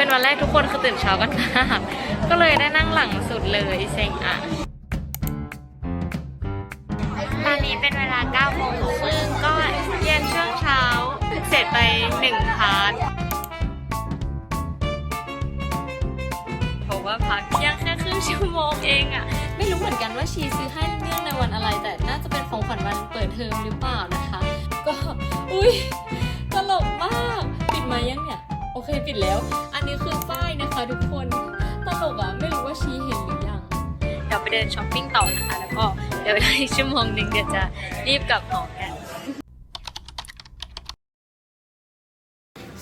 เป็นวันแรกทุกคนคือตื่นเช้ากันมากก็เลยได้นั่งหลังสุดเลยเซ็งอะ ตอนนี้เป็นเวลา9โมงครึ่งก็เรียนช่วงเช้า เสร็จไปหนึ่งพาร์ทเพราะว่าพักเที่ยงแค่ครึ่งชั่วโมงเองอะไม่รู้เหมือนกันว่าชีซื้อให้เนื่องในวันอะไร แต่น่าจะเป็นของขวัญวันเปิดเทอมหรือเปล่านะคะ ก็ อุ้ยตลกมาก ปิดมายังเนี่ย ปิดแล้ว อันนี้คือป้ายนะคะทุกคน ตลกอะไม่รู้ว่าชีเห็นหรือยัง เดี๋ยวไปเดินช้อปปิ้งต่อนะคะ แล้วก็เดี๋ยวเวลาอีกชั่วโมงหนึ่งเดี๋ยวจะรีบกลับหอกัน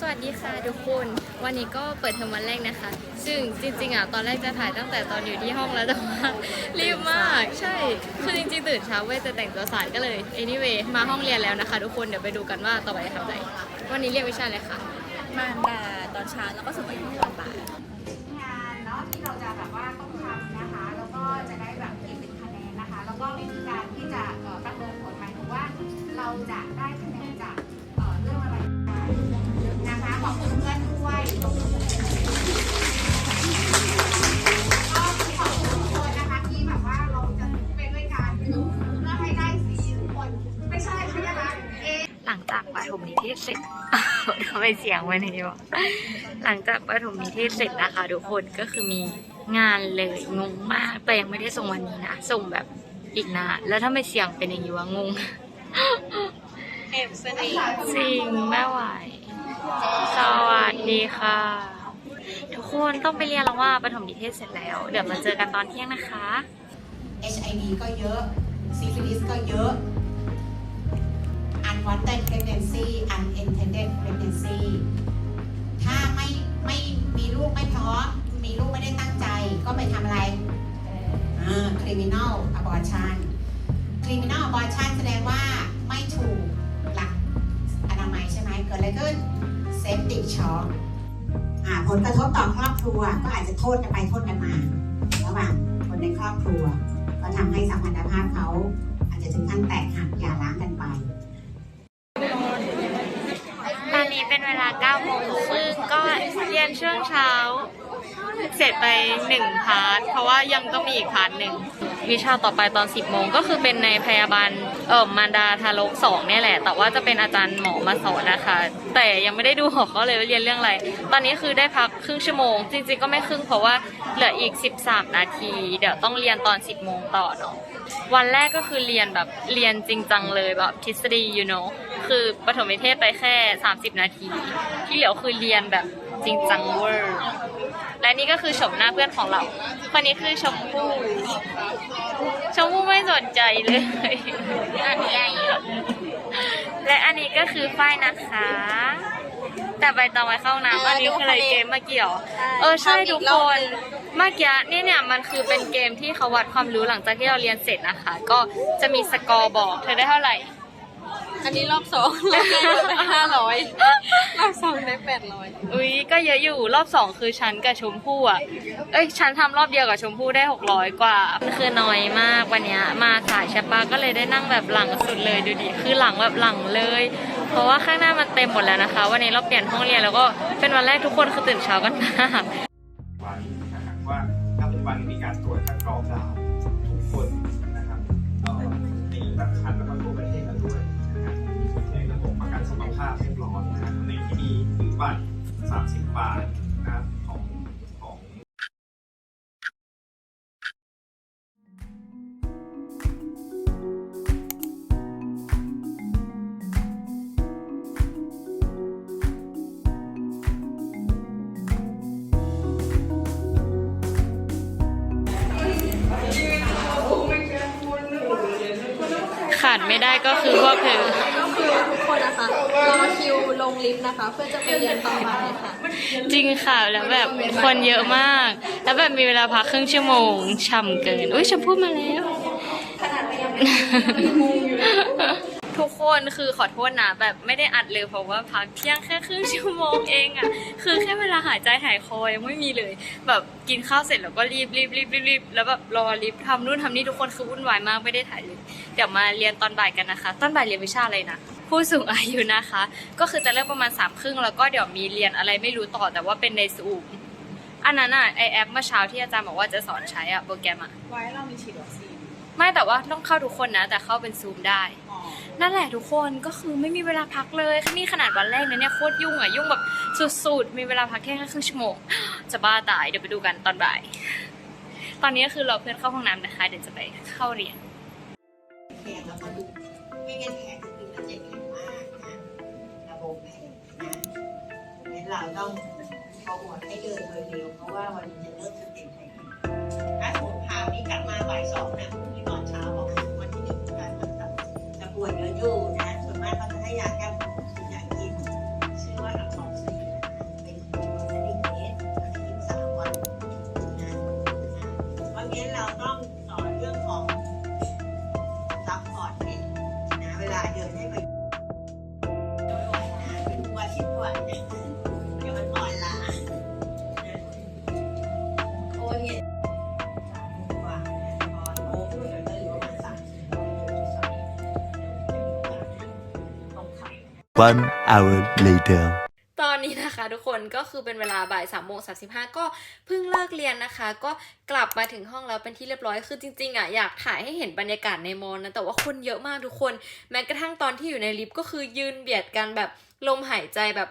สวัสดีค่ะทุกคน วันนี้ก็เปิดเทอมวันแรกนะคะ ซึ่งจริงๆอะตอนแรกจะถ่ายตั้งแต่ตอนอยู่ที่ห้องแล้วแต่ว่ารีบมาก ใช่ คือจริงๆตื่นเช้าเว้ยจะแต่งตัวสายก็เลย anyway มาห้องเรียนแล้วนะคะ ทุกคน เดี๋ยวไปดูกันว่าต่อไปจะทำอะไร วันนี้เรียนวิชาอะไรคะ มารดาตอนเช้าแล้วก็สุดท้ายตอนบ่ายงานเนาะที่เราจะแบบว่าต้องทำนะคะ แล้วก็จะได้แบบเก็บเป็นคะแนนนะคะ แล้วก็วิธีการที่จะประเมินผลหมายถึงว่า เราจะได้คะแนนจากเอ่อเรื่องอะไรนะคะขอบคุณเพื่อนด้วย หลังจากประถมนิเทศเสร็จทำไมเสียงวันนี้วะหลังจากประถมนิเทศเสร็จนะคะทุกคนก็คือมีงานเลยงงมากแต่ยังไม่ได้ส่งวันนี้นะส่งแบบอีกนานแล้วถ้าไม่เสียงเป็นอย่างนี้วะงงเอ็มสนิทจริงไม่ไหวสวัสดีค่ะ ทุกคนต้องไปเรียนแล้วว่าประถมนิเทศเสร็จแล้ว เดี๋ยวมาเจอกันตอนเที่ยงนะคะ HIV ก็เยอะซิฟิลิสก็เยอะ unwanted pregnancy unintended pregnancy ถ้าไม่ไม่มีลูกไม่พร้อมมีลูกไม่ได้ตั้งใจก็ไปทำอะไรอ criminal abortion criminal abortion แสดงว่าไม่ถูกหลักอนามัยใช่ไหมเกิดอะไรขึ้น septic shock อ่าผลกระทบต่อครอบครัว ก็อาจจะโทษกันไปโทษกันมา ระหว่างคนในครอบครัว ก็ทำให้สัมพันธภาพเขาอาจจะถึงขั้นแตกหักหย่าร้างกันไป ตอนนี้ เวลา9โมงครึ่งก็เรียนช่วงเช้า เสร็จไปหนึ่งพาร์ท เพราะว่ายังต้องมีอีกพาร์ทหนึ่ง วิชาต่อไปตอน 10 โมงก็คือเป็นในพยาบาลเอ่อมารดาทารกสองเนี่ยแหละ แต่ว่าจะเป็นอาจารย์หมอมาสอนนะคะ แต่ยังไม่ได้ดูหัวข้อเลยว่าเรียนเรื่องอะไร ตอนนี้คือได้พักครึ่งชั่วโมง จริงๆก็ไม่ครึ่งเพราะว่าเหลืออีก 13 นาที เดี๋ยวต้องเรียนตอน 10 โมงต่อเนาะ วันแรกก็คือเรียนแบบเรียนจริงจังเลยแบบทฤษฎี you know คือปฐมนิเทศไปแค่ 30 นาที ที่เหลือคือเรียนแบบจริงจังเวอร์ และนี่ก็คือชมหน้าเพื่อนของเรา คนนี้คือชมพู่ชมพู่ไม่สนใจเลยอันใหญ่และอันนี้ก็คือฝ้ายนะคะ แต่ใบตองไว้เข้าน้ำอันนี้คืออะไรเกมเมื่อกี้เหรอเออใช่ทุกคนเมื่อกี้เนี่ยเนี่ยมันคือเป็นเกมที่เขาวัดความรู้หลังจากที่เราเรียนเสร็จนะคะ ก็จะมีสกอร์บอกเธอได้เท่าไหร่ อันนี้รอบสองรอบแรกได้ห้าร้อยรอบสองได้แปดร้อยอุ้ยก็เยอะอยู่รอบสองคือฉันกับชมพู่อะ เอ้ยฉันทำรอบเดียวกับชมพู่ได้หกร้อยกว่ามันคือน้อยมากวันเนี้ยมาสายใช่ปะก็เลยได้นั่งแบบหลังสุดเลยดูดิคือหลังแบบหลังเลย เพราะว่าข้างหน้ามันเต็มหมดแล้วนะคะ วันนี้เราเปลี่ยนห้องเรียนแล้วก็เป็นวันแรกทุกคนคือตื่นเช้ากันมาก ขาดไม่ได้ก็คือพวกเธอ ก็คือทุกคนนะคะรอคิวลงลิฟต์นะคะ เพื่อจะไปเรียนตอนบ่ายค่ะ จริงค่ะแล้วแบบคนเยอะมาก แล้วแบบมีเวลาพักครึ่งชั่วโมงช่ำเกิน อุ้ยชมพู่มาแล้วทุก คนคือขอโทษนะแบบไม่ได้อัดเลยเพราะว่าพักเที่ยงแค่ครึ่งชั่วโมงเองอะคือแค่เวลาหายใจหายคอยังไม่มีเลย แบบกินข้าวเสร็จแล้วก็รีบรีบรีบรีบรีบแล้วแบบรอลิฟต์ทำนู่นทำนี่ทุกคนคือวุ่นวายมากไม่ได้ถ่ายเลยเดี๋ยวมาเรียนตอนบ่ายกันนะคะ ตอนบ่ายเรียนวิชาอะไรนะผู้สูงอายุนะคะ ก็คือจะเลิกประมาณสามครึ่งแล้วก็เดี๋ยวมีเรียนอะไรไม่รู้ต่อแต่ว่าเป็นในซูมอันนั้นอะไอแอปเมื่อเช้าที่อาจารย์บอกว่าจะสอนใช้อะโปรแกรมอะไว้เรามีฉีดวัคซีนไม่แต่ว่าต้องเข้าทุกคนนะ แต่เข้าเป็นซูมได้อ๋อ นั่นแหละทุกคนก็คือไม่มีเวลาพักเลยนี่ขนาดวันแรกนะเนี่ยโคตรยุ่งอะยุ่งแบบสุดๆ มีเวลาพักแค่แค่ครึ่งชั่วโมง จะบ้าตายเดี๋ยวไปดูกันตอนบ่าย ตอนนี้ก็คือเรอเพื่อนเข้าห้องน้ำนะคะ เดี๋ยวจะไปเข้าเรียนแขนแล้วก็ดูไม่งั้นแขนคือมันจะแข็งมากนะระบบแขนนะงั้นเราต้องโปรโมให้เดินโดยเร็วเพราะว่าวันนี้จะเริ่มสเต็ปไหนถ้าสมมติพานี่กลับมาบ่ายสองนะ ได้ยาแก้ปวดส่วนใหญ่กินชื่อว่าอักซอซีนะเป็นตัวเม็ดเราจะกินสามวันนะวันนี้เราต้องสอนเรื่องของซัพพอร์ตเองนะเวลาเดินให้ไปนะเป็นตัวชิดตัวเนี่ย One hour later. ตอนนี้นะคะทุกคนก็คือเป็นเวลาบ่ายสามโมงสาสิบห้าก็เพิ่งเลิกเรียนนะคะ ก็กลับมาถึงห้องแล้วเป็นที่เรียบร้อยคือจริงๆอะอยากถ่ายให้เห็นบรรยากาศในมอนะแต่ว่าคนเยอะมากทุกคน แม้กระทั่งตอนที่อยู่ในลิฟต์ก็คือยืนเบียดกันแบบลมหายใจแบบ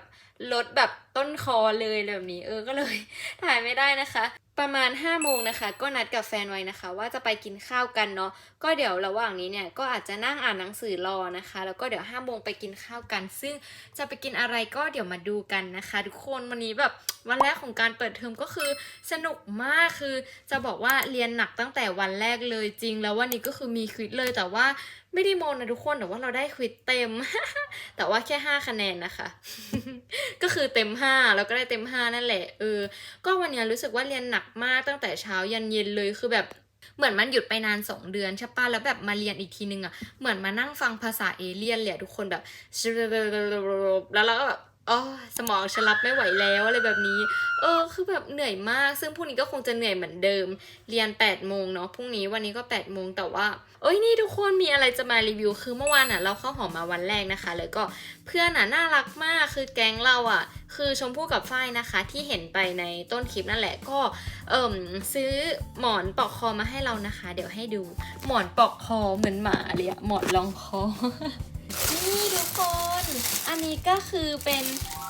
ลดแบบ ต้นคอเลยแบบนี้ เออก็เลยถ่ายไม่ได้นะคะ ประมาณ5้าโมงนะคะ ก็นัดกับแฟนไว้นะคะ ว่าจะไปกินข้าวกันเนาะก็เดี๋ยวระหว่างนี้เนี่ยก็อาจจะนั่งอ่านหนังสือรอนะคะ แล้วก็เดี๋ยว5้าโมงไปกินข้าวกัน ซึ่งจะไปกินอะไรก็เดี๋ยวมาดูกันนะคะ ทุกคนวันนี้แบบวันแรกของการเปิดเทอมก็คือสนุกมากคือ จะบอกว่าเรียนหนักตั้งแต่วันแรกเลยจริง แล้ววันนี้ก็คือมีควิดเลยแต่ว่าไม่ได้โมนนะทุกคนแต่ว่าเราได้ควิดเต็ม แต่ว่าแค่5คะแนนนะคะ ก็คือเต็ม5แล้วก็ได้เต็ม 5 นั่นแหละเออ ก็วันเนี้ยรู้สึกว่าเรียนหนักมากตั้งแต่เช้ายันเย็นเลยคือแบบเหมือนมันหยุดไปนาน 2 เดือนใช่ปะแล้วแบบมาเรียนอีกทีนึงอะ่ะเหมือนมานั่งฟังภาษาเอเลี่ยนเลยอะทุกคนแบบแล้วเราก็แบบ อ๋อสมองฉันรับไม่ไหวแล้วอะไรแบบนี้ เออ คือแบบเหนื่อยมาก ซึ่งพรุ่งนี้ก็คงจะเหนื่อยเหมือนเดิม เรียน8ปดโมงเนาะ พรุ่งนี้วันนี้ก็8ปดโมงแต่ว่า เอ้ยนี่ทุกคนมีอะไรจะมารีวิว คือเมื่อวานอะเราเข้าหอมาวันแรกนะคะ แล้วก็เพื่อนอะน่ารักมาก คือแก๊งเราอะ คือชมพู่กับฝ้ายนะคะ ที่เห็นไปในต้นคลิปนั่นแหละ ก็ เอิ่มซื้อหมอนปลอกคอมาให้เรานะคะ เดี๋ยวให้ดู หมอนปลอกคอเหมือนหมาเลยอะหมอนรองคอ นี่ทุกคน อันนี้ก็คือเป็น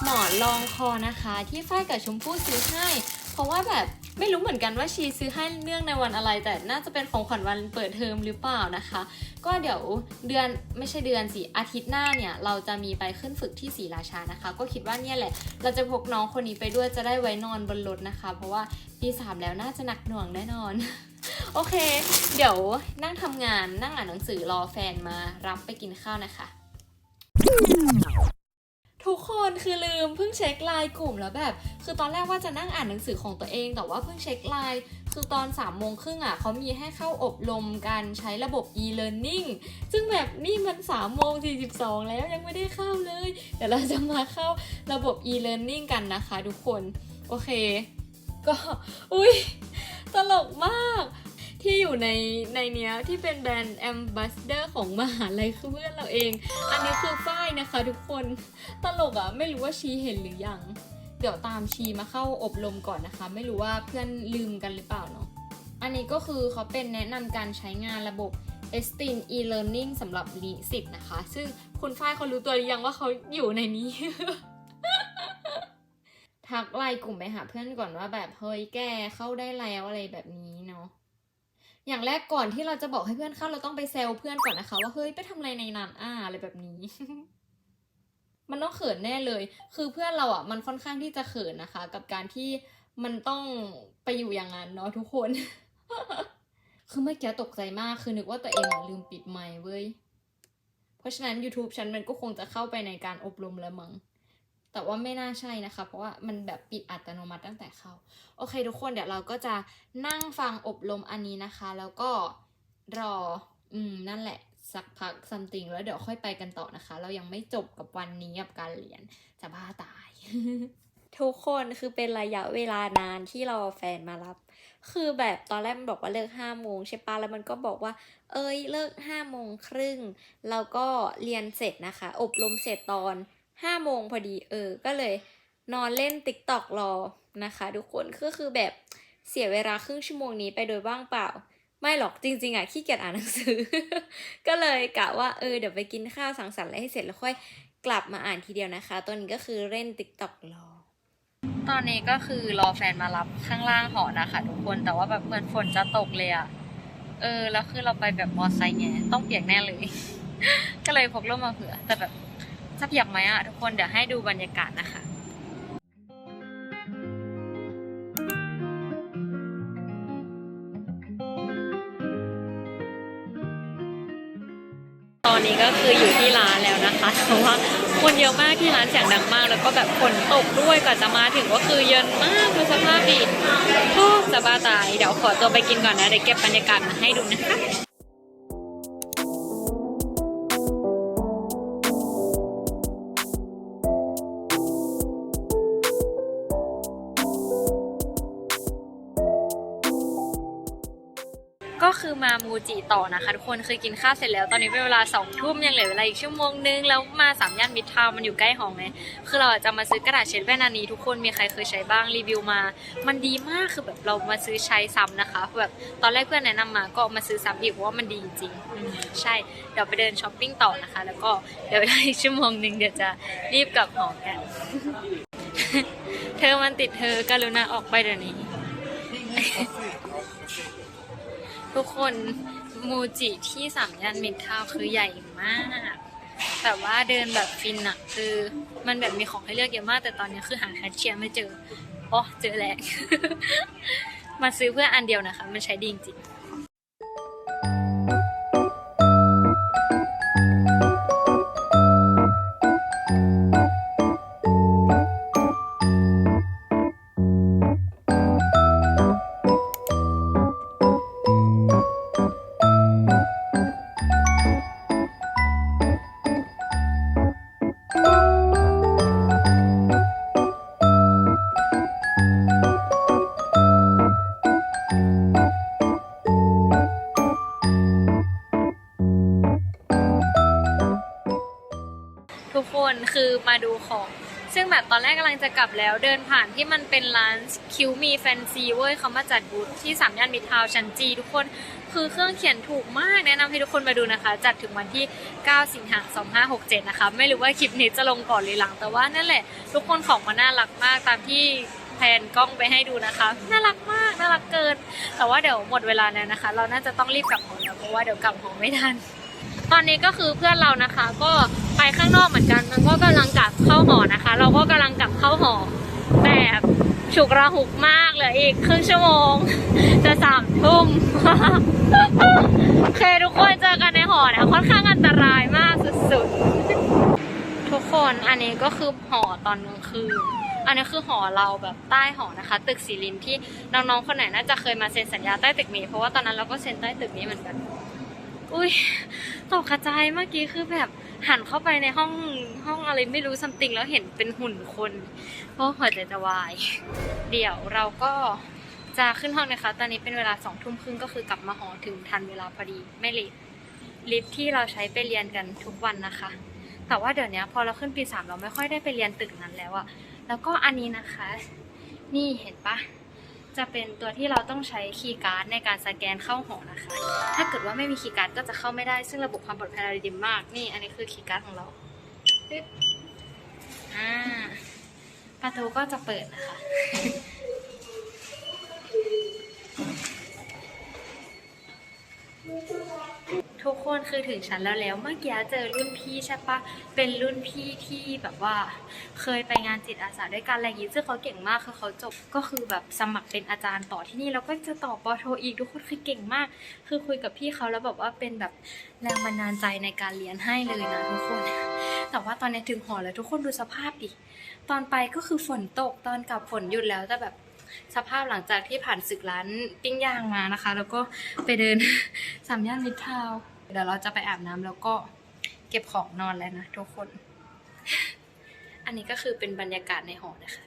หมอนรองคอนะคะ ที่ฝ้ายกับชมพู่ซื้อให้ เพราะว่าแบบไม่รู้เหมือนกันว่าชีซื้อให้เนื่องในวันอะไร แต่น่าจะเป็นของขวัญวันเปิดเทอมหรือเปล่านะคะ ก็เดี๋ยวเดือนไม่ใช่เดือนสิอาทิตย์หน้าเนี่ย เราจะมีไปขึ้นฝึกที่ศรีราชานะคะ ก็คิดว่าเนี่ยแหละ เราจะพกน้องคนนี้ไปด้วยจะได้ไว้นอนบนรถนะคะ เพราะว่าปีสามแล้วน่าจะหนักหน่วงแน่นอน โอเค เดี๋ยวนั่งทำงานนั่งอ่านหนังสือรอแฟนมารับไปกินข้าวนะคะ ทุกคนคือลืมเพิ่งเช็คไลน์กลุ่มแล้วแบบ คือตอนแรกว่าจะนั่งอ่านหนังสือของตัวเอง แต่ว่าเพิ่งเช็คไลน์คือตอน3ามโมงครึ่งอะเขามีให้เข้าอบรมการใช้ระบบ e-learning ซึ่งแบบนี่มัน3ามโมงสีแล้วยังไม่ได้เข้าเลย เดี๋ยวเราจะมาเข้าระบบ e-learning กันนะคะ ทุกคน โอเค ก็ อุ้ย ตลกมาก ที่อยู่ในในเนี้ยที่เป็นแบรนด์แอมบ s สเดอร์ของมหาลัยคือเพื่อนเราเอง อันนี้คือฝ้ายนะคะทุกคนตลกอะ่ะ ไม่รู้ว่าชีเห็นหรือยัง เดี๋ยวตามชีมาเข้าอบรมก่อนนะคะ ไม่รู้ว่าเพื่อนลืมกันหรือเปล่าเนาะอันนี้ก็คือเขาเป็นแนะนำการใช้งานระบบ e s t i n e-learning สำหรับนิสิตนะคะ ซึ่งคุณฝ้ายเขารู้ตัวหรือยังว่าเขาอยู่ในนี้ ทักไลน์กลุ่มไปหาเพื่อนก่อนว่าแบบเฮ้ยแกเข้าได้แล้วอะไรแบบนี้เนาะอย่างแรกก่อนที่เราจะบอกให้เพื่อนเข้าเราต้องไปเซลเพื่อนก่อนนะคะ ว่าเฮ้ยไปทำอะไรในนั้นอ่าอะไรแบบนี้ มันต้องเขินแน่เลย คือเพื่อนเราอะมันค่อนข้างที่จะเขินนะคะ กับการที่มันต้องไปอยู่อย่างนั้นเนาะทุกคน คือเมื่อกี้ตกใจมากคือนึกว่าตัวเองลืมปิดไมค์เว้ย เพราะฉะนั้น YouTube ฉันมันก็คงจะเข้าไปในการอบรมแล้วมั้ง แต่ว่าไม่น่าใช่นะคะ เพราะว่ามันแบบปิดอัตโนมัติตั้งแต่เข้า โอเคทุกคนเดี๋ยวเราก็จะนั่งฟังอบรมอันนี้นะคะ แล้วก็รอ อืม นั่นแหละ สักพัก something แล้วเดี๋ยวค่อยไปกันต่อนะคะ เรายังไม่จบกับวันนี้กับการเรียน จะบ้าตาย ทุกคนคือเป็นระยะเวลานานที่รอแฟนมารับ คือแบบตอนแรกมันบอกว่าเลิกห้าโมงใช่ปะแล้วมันก็บอกว่า เอ้ยเลิกห้าโมงครึ่งแล้วก็เรียนเสร็จนะคะ อบรมเสร็จตอน ห้าโมงพอดีเออ ก็เลยนอนเล่นติ๊กตอกรอนะคะ ทุกคนก็คือแบบเสียเวลาครึ่งชั่วโมงนี้ไปโดยว่างเปล่า ไม่หรอกจริง ๆอะขี้เกียจอ่านหนังสือ ก็เลยกะว่าเออเดี๋ยวไปกินข้าวสังสรรค์อะไรให้เสร็จแล้วค่อยกลับมาอ่านทีเดียวนะคะ ตัวนี้ก็คือเล่นติ๊กตอกรอ ตอนนี้ก็คือรอแฟนมารับข้างล่างหอนะคะทุกคนแต่ว่าแบบเหมือนฝนจะตกเลยอะ่ะเออแล้วคือเราไปแบบมอไซค์ไงต้องเปียกแน่เลย ก็เลยพกร่มมาเผื่อแต่แบบ จะเปียกไหมอะ่ะทุกคนเดี๋ยวให้ดูบรรยากาศนะคะตอนนี้ก็คืออยู่ที่ร้านแล้วนะคะเพราะว่าคนเยอะมากที่ร้านเสียงดังมาก แล้วก็แบบฝนตกด้วยกว่าจะมาถึงก็คือเย็นมากดูสภาพดิโอ้จะบ้าตายเดี๋ยวขอตัวไปกินก่อนนะเดี๋ยวเก็บบรรยากาศมาให้ดูนะคะ คือมามูจิต่อนะคะทุกคนคือกินข้าวเสร็จแล้ว ตอนนี้เป็นเวลาสองทุ่มยังเหลือเวลาอีกชั่วโมงนึง แล้วมาสามย่านมิตรทาวมันอยู่ใกล้หองไงคือเราจะมาซื้อกระดาษเช็ดแว่นอันนี้ทุกคนมีใครเคยใช้บ้างรีวิวมา มันดีมากคือแบบเรามาซื้อใช้ซ้ำนะคะแบบตอนแรกเพื่อนแนะนำมาก็มาซื้อซ้ำอีกเพราะว่ามันดีจริงใช่เดี๋ยวไปเดินช้อปปิ้งต่อนะคะ แล้วก็เดี๋ยวเวลาอีกชั่วโมงนึงเดี๋ยวจะรีบกลับหอกันเธอมันติดเธอกรุณาออกไปเดี๋ยวนี้ ทุกคนมูจิที่สามย่านมิตรทาวคือใหญ่มาก แต่ว่าเดินแบบฟินอะคือมันแบบมีของให้เลือกเยอะมาก แต่ตอนนี้คือหาแคชเชียร์ไม่เจออ๋อเจอแล้ว มาซื้อเพื่ออันเดียวนะคะ มันใช้ดีจริง คือมาดูของ ซึ่งแบบตอนแรกกำลังจะกลับแล้ว เดินผ่านที่มันเป็นร้านคิวมีแฟนซีเว้ยเขามาจัดบูธที่สามย่านมิทาว์ชั้นจีทุกคนคือเครื่องเขียนถูกมากแนะนำให้ทุกคนมาดูนะคะ จัดถึงวันที่ 9 สิงหาคม2567 นะคะ ไม่รู้ว่าคลิปนี้จะลงก่อนหรือหลัง แต่ว่านั่นแหละ ทุกคนของมันน่ารักมากตามที่แพนกล้องไปให้ดูนะคะ น่ารักมากน่ารักเกิน แต่ว่าเดี๋ยวหมดเวลาแล้วนะคะ เราน่าจะต้องรีบกลับหอแล้วเพราะว่าเดี๋ยวกลับหอไม่ทัน ตอนนี้ก็คือเพื่อนเรานะคะ ก็ไปข้างนอกเหมือนกัน มันก็กำลังกลับเข้าหอนะคะ เราก็กำลังกลับเข้าหอแบบฉุกระหุกมากเหลืออีกครึ่งชั่วโมง จะสามทุ่มโอเคทุกคนเจอกันในหอนะค่อนข้างอันตรายมากสุดๆ ทุกคนอันนี้ก็คือหอตอนกลางคืนอันนี้คือหอเราแบบใต้หอนะคะ ตึกสีลินที่น้องๆคนไหนน่าจะเคยมาเซ็นสัญญาใต้ตึกนี้เพราะว่าตอนนั้นเราก็เซ็นใต้ตึกนี้เหมือนกัน อุ้ยตกกระจายเมื่อกี้คือแบบหันเข้าไปในห้องห้องอะไรไม่รู้ซัมติงแล้วเห็นเป็นหุ่นคนโอ้หัวใจจะวาย เดี๋ยวเราก็จะขึ้นห้องนะคะ ตอนนี้เป็นเวลาสองทุ่มครึ่งก็คือกลับมาหอถึงทันเวลาพอดีไม่เลทลิฟที่เราใช้ไปเรียนกันทุกวันนะคะ แต่ว่าเดี๋ยวนี้พอเราขึ้นปีสามเราไม่ค่อยได้ไปเรียนตึกนั้นแล้วอะแล้วก็อันนี้นะคะ นี่เห็นปะ จะเป็นตัวที่เราต้องใช้คีย์การ์ดในการสแกนเข้าหอนะคะ ถ้าเกิดว่าไม่มีคีย์การ์ดก็จะเข้าไม่ได้ ซึ่งระบบความปลอดภัยเราดีมาก นี่อันนี้คือคีย์การ์ดของเราปึ๊บอ่าประตูก็จะเปิดนะคะ ทุกคนคือถึงชั้นแล้วแล้ว เมื่อกี้เจอรุ่นพี่ใช่ปะเป็นรุ่นพี่ที่แบบว่า เคยไปงานจิตอาสาด้วยกันอะไรอย่างงี้ซึ่งเขาเก่งมากคือเขาจบก็คือแบบสมัครเป็นอาจารย์ต่อที่นี่แล้วก็จะต่อปอโทอีกทุกคนคือเก่งมาก คือคุยกับพี่เขาแล้วแบบว่าเป็นแบบแรงบันดาลใจในการเรียนให้เลยนะทุกคน แต่ว่าตอนนี้ถึงหอแล้วทุกคนดูสภาพดิตอนไปก็คือฝนตกตอนกลับฝนหยุดแล้วแต่แบบสภาพหลังจากที่ผ่านศึกร้านปิ้งย่างมานะคะ แล้วก็ไปเดิน สามย่านมิตรทาวน์ เดี๋ยวเราจะไปอาบน้ำแล้วก็เก็บของนอนแล้วนะทุกคน อันนี้ก็คือเป็นบรรยากาศในหอนะคะ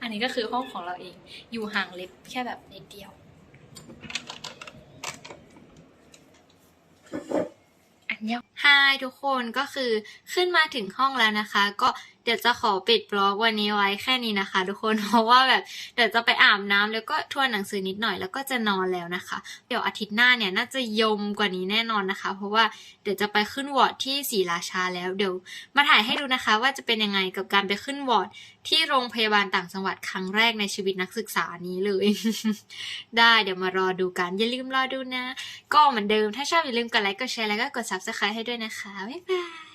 อันนี้ก็คือห้องของเราเอง อยู่ห่างเลิฟต์แค่แบบนิดเดียว อันยองฮายทุกคนก็คือขึ้นมาถึงห้องแล้วนะคะ ก็ เดี๋ยวจะขอปิดบล็อกวันนี้ไว้แค่นี้นะคะ ทุกคนเพราะว่าแบบเดี๋ยวจะไปอาบน้ำแล้วก็ทวนหนังสือนิดหน่อยแล้วก็จะนอนแล้วนะคะ เดี๋ยวอาทิตย์หน้าเนี่ยน่าจะยมกว่านี้แน่นอนนะคะ เพราะว่าเดี๋ยวจะไปขึ้นวอร์ดที่ศรีราชาแล้วเดี๋ยวมาถ่ายให้ดูนะคะ ว่าจะเป็นยังไงกับการไปขึ้นวอร์ดที่โรงพยาบาลต่างจังหวัดครั้งแรกในชีวิตนักศึกษานี้เลย ได้เดี๋ยวมารอดูกันอย่าลืมรอดูนะ ก็เหมือนเดิมถ้าชอบอย่าลืมกดไลค์กดแชร์แล้วก็กด subscribe ให้ด้วยนะคะบ๊ายบาย